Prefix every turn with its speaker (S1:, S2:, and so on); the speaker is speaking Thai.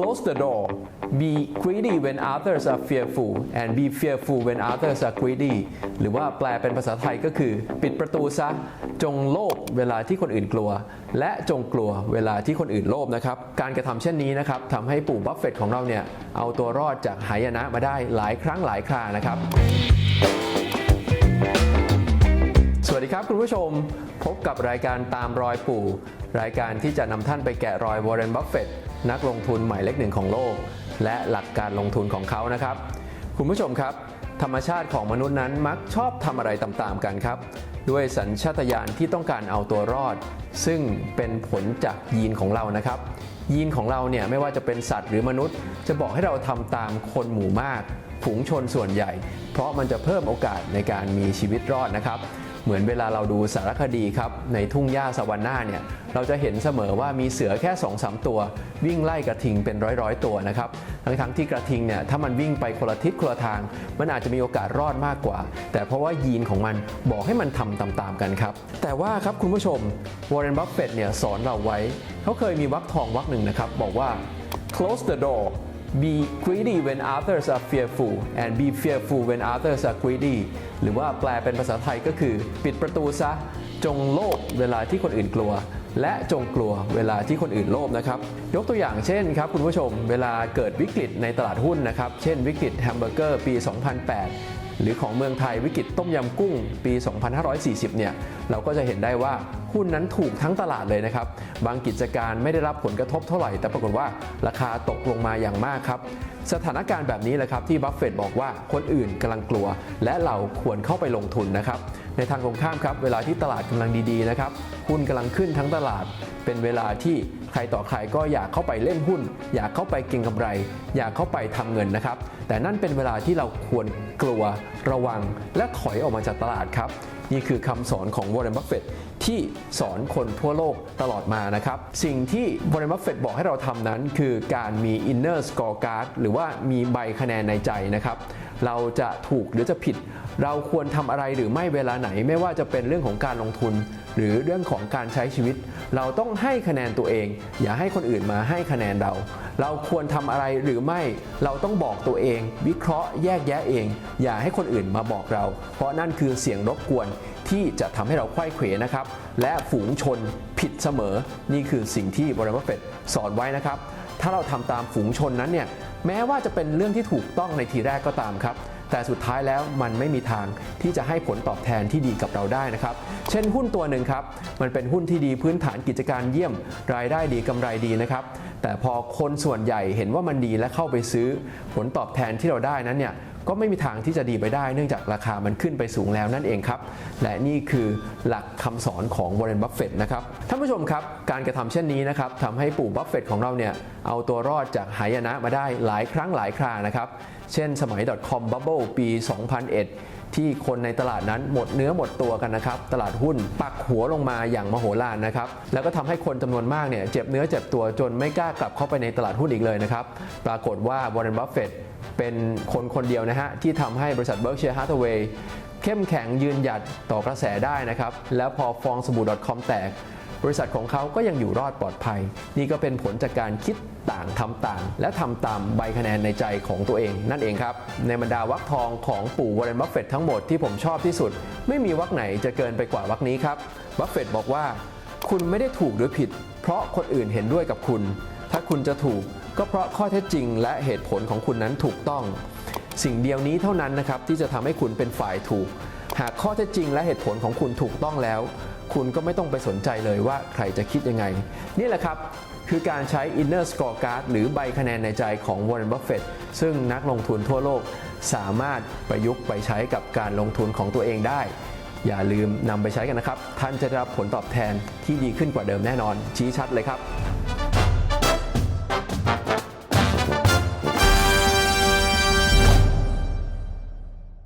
S1: close the door be greedy when others are fearful and be fearful when others are greedy หรือว่าแปลเป็นภาษาไทยก็คือ ปิดประตูซะ จงโลภเวลาที่คนอื่นกลัว และจงกลัวเวลาที่คนอื่นโลภนะครับ การกระทำเช่นนี้นะครับทำให้ปู่บัฟเฟตของเราเนี่ย เอาตัวรอดจากหายนะมาได้หลายครั้งหลายครานะครับ สวัสดีครับคุณผู้ชม พบกับรายการตามรอยปู่ รายการที่จะนำท่านไปแกะรอยวอร์เรนบัฟเฟต นักลงทุนหมายเลขหนึ่งของโลก และหลักการลงทุนของเขานะครับ คุณผู้ชมครับ ธรรมชาติของมนุษย์นั้นมักชอบทำอะไรตามๆกันครับ ด้วยสัญชาตญาณที่ต้องการเอาตัวรอด ซึ่งเป็นผลจากยีนของเรานะครับ ยีนของเราเนี่ยไม่ว่าจะเป็นสัตว์หรือมนุษย์ จะบอกให้เราทำตามคนหมู่มาก ฝูงชนส่วนใหญ่ เพราะมันจะเพิ่มโอกาสในการมีชีวิตรอดนะครับ เหมือนเวลาเราดูสารคดีครับ ในทุ่งหญ้าสวรรค์นาเนี่ย เราจะเห็นเสมอว่ามีเสือแค่2อสตัว วิ่งไล่กระทิงเป็นร้อยๆ ตัวนะครับ ทั้งๆทที่กระทิงเนี่ยถ้ามันวิ่งไปคนละทิศคนละทาง มันอาจจะมีโอกาสรอดมากกว่า แต่เพราะว่ายีนของมันบอกให้มันทำตามๆกันครับ แต่ว่าครับคุณผู้ชมวอร์เรนบัฟเฟตเนี่ยสอนเราไว้ เขาเคยมีวรรคทองวรรคหนึ่งนะครับบอกว่า close the door be greedy when others are fearful and be fearful when others are greedy หรือว่าแปลเป็นภาษาไทยก็คือ ปิดประตูซะ จงโลภเวลาที่คนอื่นกลัว และจงกลัวเวลาที่คนอื่นโลภนะครับ ยกตัวอย่างเช่นครับคุณผู้ชม เวลาเกิดวิกฤตในตลาดหุ้นนะครับ เช่นวิกฤตแฮมเบอร์เกอร์ปี 2008 หรือของเมืองไทยวิกฤตต้มยำกุ้งปี 2540 เนี่ย เราก็จะเห็นได้ว่าหุ้นนั้นถูกทั้งตลาดเลยนะครับ บางกิจการไม่ได้รับผลกระทบเท่าไหร่ แต่ปรากฏว่าราคาตกลงมาอย่างมากครับ สถานการณ์แบบนี้แหละครับที่บัฟเฟตต์บอกว่าคนอื่นกำลังกลัว และเราควรเข้าไปลงทุนนะครับ ในทางตรงข้ามครับ เวลาที่ตลาดกำลังดีๆนะครับ หุ้นกำลังขึ้นทั้งตลาด เป็นเวลาที่ ใครต่อใครก็อยากเข้าไปเล่นหุ้น อยากเข้าไปเก็งกำไร อยากเข้าไปทำเงินนะครับ แต่นั่นเป็นเวลาที่เราควรกลัวระวัง และถอยออกมาจากตลาดครับ นี่คือคำสอนของวอร์เรนบัฟเฟตที่สอนคนทั่วโลกตลอดมานะครับ สิ่งที่วอร์เรนบัฟเฟตบอกให้เราทำนั้นคือการมี inner scorecard หรือว่ามีใบคะแนนในใจนะครับ เราจะถูกหรือจะผิด เราควรทำอะไรหรือไม่เวลาไหน ไม่ว่าจะเป็นเรื่องของการลงทุนหรือเรื่องของการใช้ชีวิต เราต้องให้คะแนนตัวเอง อย่าให้คนอื่นมาให้คะแนนเรา เราควรทำอะไรหรือไม่เราต้องบอกตัวเอง วิเคราะห์แยกแยะเอง อย่าให้คนอื่นมาบอกเรา เพราะนั่นคือเสียงรบกวนที่จะทำให้เราไขว้เขวนะครับ และฝูงชนผิดเสมอ นี่คือสิ่งที่บริษัทเฟตสอนไว้นะครับ ถ้าเราทำตามฝูงชนนั้นเนี่ยแม้ว่าจะเป็นเรื่องที่ถูกต้องในทีแรกก็ตามครับ แต่สุดท้ายแล้วมันไม่มีทางที่จะให้ผลตอบแทนที่ดีกับเราได้นะครับ เช่นหุ้นตัวหนึ่งครับ มันเป็นหุ้นที่ดีพื้นฐานกิจการเยี่ยม รายได้ดีกำไรดีนะครับ แต่พอคนส่วนใหญ่เห็นว่ามันดีและเข้าไปซื้อผลตอบแทนที่เราได้นั้นเนี่ย ก็ไม่มีทางที่จะดีไปได้ เนื่องจากราคามันขึ้นไปสูงแล้วนั่นเองครับ และนี่คือหลักคำสอนของวอร์เรนบัฟเฟตนะครับท่านผู้ชมครับ การกระทำเช่นนี้นะครับทำให้ปู่บัฟเฟตของเราเนี่ยเอาตัวรอดจากหายนะมาได้หลายครั้งหลายครานะครับ เช่นสมัย .com bubble ปี 2001ที่คนในตลาดนั้นหมดเนื้อหมดตัวกันนะครับ ตลาดหุ้นปักหัวลงมาอย่างมโหฬารนะครับ แล้วก็ทำให้คนจำนวนมากเนี่ยเจ็บเนื้อเจ็บตัวจนไม่กล้ากลับเข้าไปในตลาดหุ้นอีกเลยนะครับ ปรากฏว่าวอร์เรนบัฟเฟต เป็นคนคนเดียวนะฮะ ที่ทำให้บริษัท Berkshire Hathaway เข้มแข็งยืนหยัดต่อกระแสได้นะครับ แล้วพอฟองสบู่ .com แตก บริษัทของเขาก็ยังอยู่รอดปลอดภัย นี่ก็เป็นผลจากการคิดต่างทำต่าง และทำตามใบคะแนนในใจของตัวเองนั่นเองครับ ในบรรดาวักทองของปู่วอร์เรนบัฟเฟตทั้งหมดที่ผมชอบที่สุด ไม่มีวักไหนจะเกินไปกว่าวักนี้ครับบัฟเฟตบอกว่า คุณไม่ได้ถูกหรือผิด เพราะคนอื่นเห็นด้วยกับคุณ ถ้าคุณจะถูก ก็เพราะข้อเท็จจริงและเหตุผลของคุณนั้นถูกต้อง สิ่งเดียวนี้เท่านั้นนะครับที่จะทำให้คุณเป็นฝ่ายถูก หากข้อเท็จจริงและเหตุผลของคุณถูกต้องแล้ว คุณก็ไม่ต้องไปสนใจเลยว่าใครจะคิดยังไง นี่แหละครับคือการใช้ inner scorecard หรือใบคะแนนในใจของ Warren Buffett ซึ่งนักลงทุนทั่วโลกสามารถประยุกต์ไปใช้กับการลงทุนของตัวเองได้ อย่าลืมนำไปใช้กันนะครับ ท่านจะได้รับผลตอบแทนที่ดีขึ้นกว่าเดิมแน่นอน ชี้ชัดเลยครับ